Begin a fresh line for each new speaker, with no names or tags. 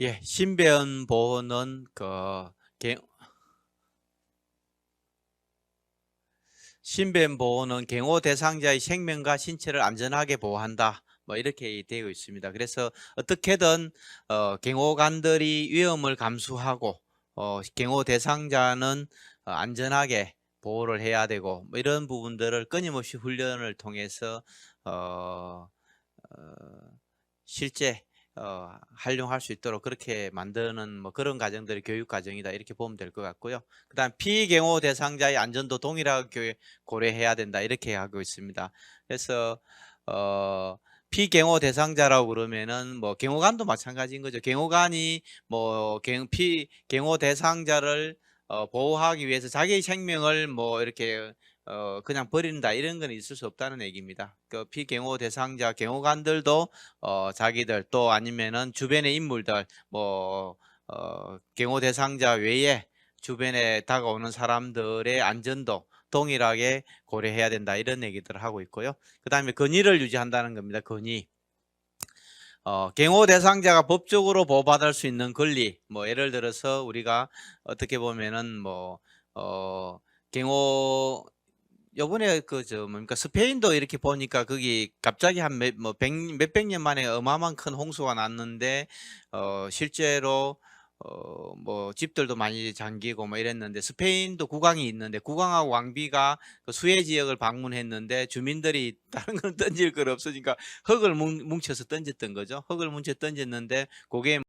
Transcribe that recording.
예, 신변 보호는 그 개, 신변 보호는 경호 대상자의 생명과 신체를 안전하게 보호한다. 뭐 이렇게 되어 있습니다. 그래서 어떻게든 어, 경호관들이 위험을 감수하고 어, 경호 대상자는 어, 안전하게 보호를 해야 되고 뭐 이런 부분들을 끊임없이 훈련을 통해서 어, 어, 실제 어, 활용할 수 있도록 그렇게 만드는 뭐 그런 과정들이 교육 과정이다 이렇게 보면 될 것 같고요. 그다음 피경호 대상자의 안전도 동일하게 고려해야 된다 이렇게 하고 있습니다. 그래서 어, 피경호 대상자라고 그러면은 뭐 경호관도 마찬가지인 거죠. 경호관이 뭐 경, 피 경호 대상자를 어, 보호하기 위해서 자기의 생명을 뭐 이렇게 어, 그냥 버린다 이런 건 있을 수 없다는 얘기입니다. 그 피경호 대상자 경호관들도 어, 자기들 또 아니면은 주변의 인물들 뭐 어, 경호 대상자 외에 주변에 다가오는 사람들의 안전도 동일하게 고려해야 된다 이런 얘기들을 하고 있고요. 그 다음에 건의를 유지한다는 겁니다. 건의. 어, 경호 대상자가 법적으로 보호받을 수 있는 권리, 뭐 예를 들어서 우리가 어떻게 보면은 뭐 어, 경호 요번에 그 저 뭡니까 스페인도 이렇게 보니까 거기 갑자기 한 몇 뭐 백 몇백 년 만에 어마어마한 큰 홍수가 났는데 어 실제로 어 뭐 집들도 많이 잠기고 뭐 이랬는데 스페인도 국왕이 있는데 국왕하고 왕비가 그 수해 지역을 방문했는데 주민들이 다른 건 던질 걸 없으니까 흙을 뭉, 뭉쳐서 던졌던 거죠. 흙을 뭉쳐 던졌는데 그게